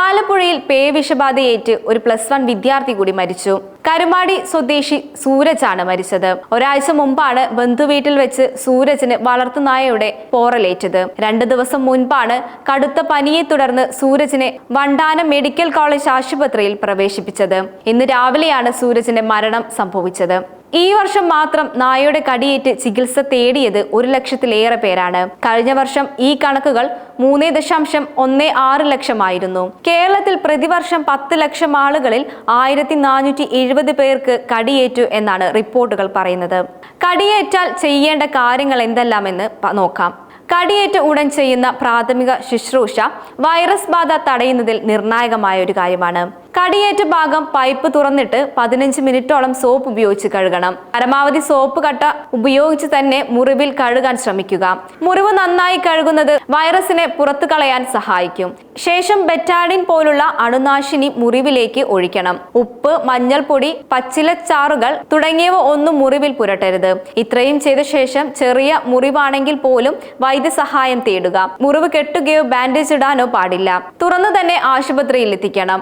ആലപ്പുഴയിൽ പേവിഷബാധയേറ്റ് ഒരു plus one വിദ്യാർത്ഥി കൂടി മരിച്ചു. കരുമാടി സ്വദേശി സൂരജാണ് മരിച്ചത്. ഒരാഴ്ച മുമ്പാണ് ബന്ധുവീട്ടിൽ വെച്ച് സൂരജിന് വളർത്തുനായയുടെ പോറലേറ്റത്. രണ്ടു ദിവസം മുൻപാണ് കടുത്ത പനിയെ തുടർന്ന് സൂരജിനെ വണ്ടാനം മെഡിക്കൽ കോളേജ് ആശുപത്രിയിൽ പ്രവേശിപ്പിച്ചത്. ഇന്ന് രാവിലെയാണ് സൂരജിന്റെ മരണം സംഭവിച്ചത്. ഈ വർഷം മാത്രം നായയുടെ കടിയേറ്റ് ചികിത്സ തേടിയത് ഒരു ലക്ഷത്തിലേറെ പേരാണ്. കഴിഞ്ഞ വർഷം ഈ കണക്കുകൾ മൂന്ന് ദശാംശം ഒന്ന് ആറ് ലക്ഷമായിരുന്നു. കേരളത്തിൽ പ്രതിവർഷം പത്ത് ലക്ഷം ആളുകളിൽ ആയിരത്തി നാനൂറ്റി എഴുപത് പേർക്ക് കടിയേറ്റു എന്നാണ് റിപ്പോർട്ടുകൾ പറയുന്നത്. കടിയേറ്റാൽ ചെയ്യേണ്ട കാര്യങ്ങൾ എന്തെല്ലാമെന്ന് നോക്കാം. കടിയേറ്റ ഉടൻ ചെയ്യുന്ന പ്രാഥമിക ശുശ്രൂഷ വൈറസ് ബാധ തടയുന്നതിൽ നിർണായകമായ ഒരു കാര്യമാണ്. കടിയേറ്റ ഭാഗം പൈപ്പ് തുറന്നിട്ട് പതിനഞ്ച് മിനിറ്റോളം സോപ്പ് ഉപയോഗിച്ച് കഴുകണം. പരമാവധി സോപ്പ് കട്ട ഉപയോഗിച്ച് തന്നെ മുറിവിൽ കഴുകാൻ ശ്രമിക്കുക. മുറിവ് നന്നായി കഴുകുന്നത് വൈറസിനെ പുറത്തു കളയാൻ സഹായിക്കും. ശേഷം ബെറ്റാഡിൻ പോലുള്ള അണുനാശിനി മുറിവിലേക്ക് ഒഴിക്കണം. ഉപ്പ് മഞ്ഞൾപ്പൊടി പച്ചിലച്ചാറുകൾ തുടങ്ങിയവ ഒന്നും മുറിവിൽ പുരട്ടരുത്. ഇത്രയും ചെയ്ത ശേഷം ചെറിയ മുറിവാണെങ്കിൽ പോലും വൈദ്യസഹായം തേടുക. മുറിവ് കെട്ടുകയോ ബാൻഡേജ് ഇടാനോ പാടില്ല. തുറന്നു തന്നെ ആശുപത്രിയിൽ എത്തിക്കണം.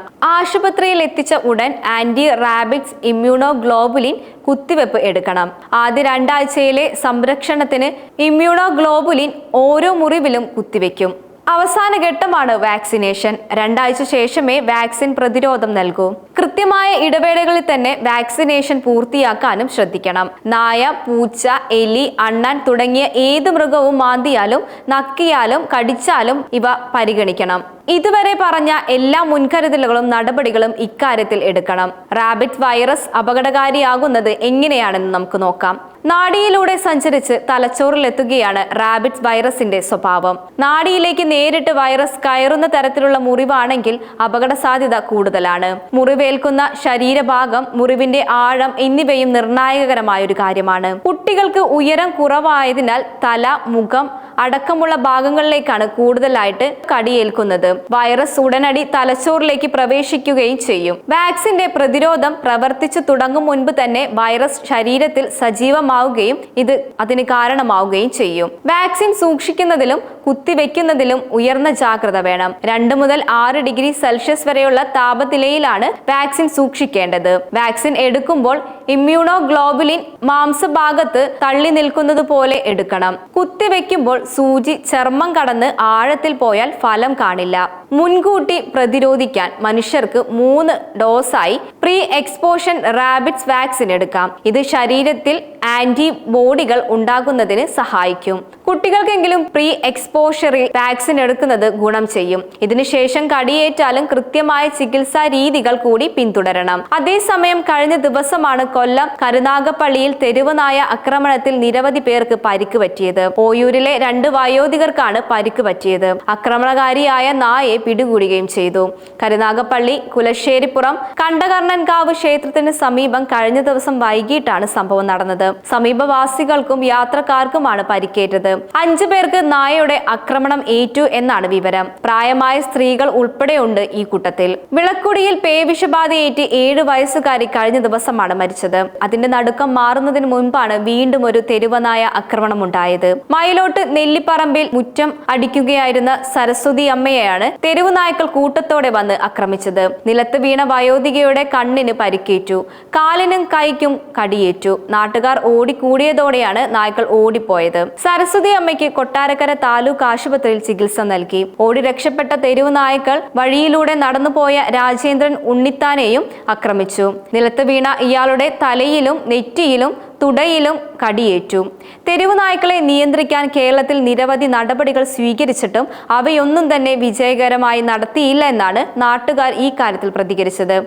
ആശുപത്രിയിൽ എത്തിച്ച ഉടൻ ആന്റി റാബിക്സ് ഇമ്മ്യൂണോ ഗ്ലോബുലിൻ കുത്തിവെപ്പ് എടുക്കണം. ആദ്യ രണ്ടാഴ്ചയിലെ സംരക്ഷണത്തിന് ഇമ്മ്യൂണോ ഗ്ലോബുലിൻ ഓരോ മുറിവിലും കുത്തിവെക്കും. അവസാന ഘട്ടമാണ് വാക്സിനേഷൻ. രണ്ടാഴ്ച ശേഷമേ വാക്സിൻ പ്രതിരോധം നൽകൂ. കൃത്യമായ ഇടവേളകളിൽ തന്നെ വാക്സിനേഷൻ പൂർത്തിയാക്കാനും ശ്രദ്ധിക്കണം. നായ പൂച്ച എലി അണ്ണൻ തുടങ്ങിയ ഏത് മൃഗവും മാന്തിയാലും നക്കിയാലും കടിച്ചാലും ഇവ പരിഗണിക്കണം. ഇതുവരെ പറഞ്ഞ എല്ലാ മുൻകരുതലുകളും നടപടികളും ഇക്കാര്യത്തിൽ എടുക്കണം. റാബിറ്റ് വൈറസ് അപകടകാരിയാകുന്നത് എങ്ങനെയാണെന്ന് നമുക്ക് നോക്കാം. നാടിയിലൂടെ സഞ്ചരിച്ച് തലച്ചോറിലെത്തുകയാണ് റാബിറ്റ് വൈറസിന്റെ സ്വഭാവം. നാടിയിലേക്ക് നേരിട്ട് വൈറസ് കയറുന്ന തരത്തിലുള്ള മുറിവാണെങ്കിൽ അപകട സാധ്യത കൂടുതലാണ്. മുറിവേൽക്കുന്ന ശരീരഭാഗം മുറിവിന്റെ ആഴം എന്നിവയും നിർണായകരമായ ഒരു കാര്യമാണ്. കുട്ടികൾക്ക് ഉയരം കുറവായതിനാൽ തല മുഖം അടക്കമുള്ള ഭാഗങ്ങളിലേക്കാണ് കൂടുതലായിട്ട് കടിയേൽക്കുന്നത്. വൈറസ് ഉടനടി തലച്ചോറിലേക്ക് പ്രവേശിക്കുകയും ചെയ്യും. വാക്സിന്റെ പ്രതിരോധം പ്രവർത്തിച്ചു തുടങ്ങും മുൻപ് തന്നെ വൈറസ് ശരീരത്തിൽ സജീവമാവുകയും ഇത് അതിന് കാരണമാവുകയും ചെയ്യും. വാക്സിൻ സൂക്ഷിക്കുന്നതിലും കുത്തിവെക്കുന്നതിലും ഉയർന്ന ജാഗ്രത വേണം. രണ്ട് മുതൽ ആറ് ഡിഗ്രി സെൽഷ്യസ് വരെയുള്ള താപനിലയിലാണ് വാക്സിൻ സൂക്ഷിക്കേണ്ടത്. വാക്സിൻ എടുക്കുമ്പോൾ ഇമ്മ്യൂണോ ഗ്ലോബുലിൻ മാംസഭാഗത്ത് തള്ളി നിൽക്കുന്നത് പോലെ എടുക്കണം. കുത്തിവെക്കുമ്പോൾ സൂചി ചർമ്മം കടന്ന് ആഴത്തിൽ പോയാൽ ഫലം കാണില്ല. മുൻകൂട്ടി പ്രതിരോധിക്കാൻ മനുഷ്യർക്ക് മൂന്ന് ഡോസായി പ്രീ എക്സ്പോഷൻ റാബിറ്റ്സ് വാക്സിൻ എടുക്കാം. ഇത് ശരീരത്തിൽ ആന്റിബോഡികൾ ഉണ്ടാകുന്നതിന് സഹായിക്കും. കുട്ടികൾക്കെങ്കിലും പ്രീ എക്സ്പോഷറിൽ വാക്സിൻ എടുക്കുന്നത് ഗുണം ചെയ്യും. ഇതിനുശേഷം കടിയേറ്റാലും കൃത്യമായ ചികിത്സാ രീതികൾ കൂടി പിന്തുടരണം. അതേസമയം കഴിഞ്ഞ ദിവസമാണ് കൊല്ലം കരുനാഗപ്പള്ളിയിൽ തെരുവനായ ആക്രമണത്തിൽ നിരവധി പേർക്ക് പരിക്ക് പറ്റിയത്. ഓയൂരിലെ രണ്ട് വയോധികർക്കാണ് പരിക്ക് പറ്റിയത്. ആക്രമണകാരിയായ നായയെ പിടികൂടുകയും ചെയ്തു. കരുനാഗപ്പള്ളി കുലശ്ശേരിപ്പുറം കണ്ടകർണൻകാവ് ക്ഷേത്രത്തിന് സമീപം കഴിഞ്ഞ ദിവസം വൈകിട്ടാണ് സംഭവം നടന്നത്. സമീപവാസികൾക്കും യാത്രക്കാർക്കുമാണ് പരിക്കേറ്റത്. അഞ്ചു പേർക്ക് നായയുടെ ആക്രമണം ഏറ്റു എന്നാണ് വിവരം. പ്രായമായ സ്ത്രീകൾ ഉൾപ്പെടെയുണ്ട് ഈ കൂട്ടത്തിൽ. വിളക്കുടിയിൽ പേവിഷബാധയേറ്റ് ഏഴ് വയസ്സുകാരി കഴിഞ്ഞ ദിവസമാണ് മരിച്ചത്. അതിന്റെ നടുക്കം മാറുന്നതിന് മുൻപാണ് വീണ്ടും ഒരു തെരുവനായ ആക്രമണം ഉണ്ടായത് മയിലോട്ട് നെല്ലിപ്പറമ്പിൽ മുറ്റം അടിക്കുകയായിരുന്ന സരസ്വതി അമ്മയെയാണ് തെരുവു നായ്ക്കൾ കൂട്ടത്തോടെ വന്ന് ആക്രമിച്ചത്. നിലത്ത് വീണ വയോധികയുടെ കണ്ണിന് പരിക്കേറ്റു. കാലിനും കൈക്കും കടിയേറ്റു. നാട്ടുകാർ ഓടിക്കൂടിയതോടെയാണ് നായ്ക്കൾ ഓടിപ്പോയത്. സരസ്വതി അമ്മയ്ക്ക് കൊട്ടാരക്കര താലൂക്ക് ആശുപത്രിയിൽ ചികിത്സ നൽകി. ഓടി രക്ഷപ്പെട്ട തെരുവു നായ്ക്കൾ വഴിയിലൂടെ നടന്നുപോയ രാജേന്ദ്രൻ ഉണ്ണിത്താനെയും ആക്രമിച്ചു. നിലത്ത് വീണ ഇയാളുടെ തലയിലും നെറ്റിയിലും തുടയിലും കടിയേറ്റു. തെരുവുനായ്ക്കളെ നിയന്ത്രിക്കാൻ കേരളത്തിൽ നിരവധി നടപടികൾ സ്വീകരിച്ചിട്ടും അവയൊന്നും തന്നെ വിജയകരമായി നടത്തിയില്ല എന്നാണ് നാട്ടുകാർ ഈ കാര്യത്തിൽ പ്രതികരിച്ചത്.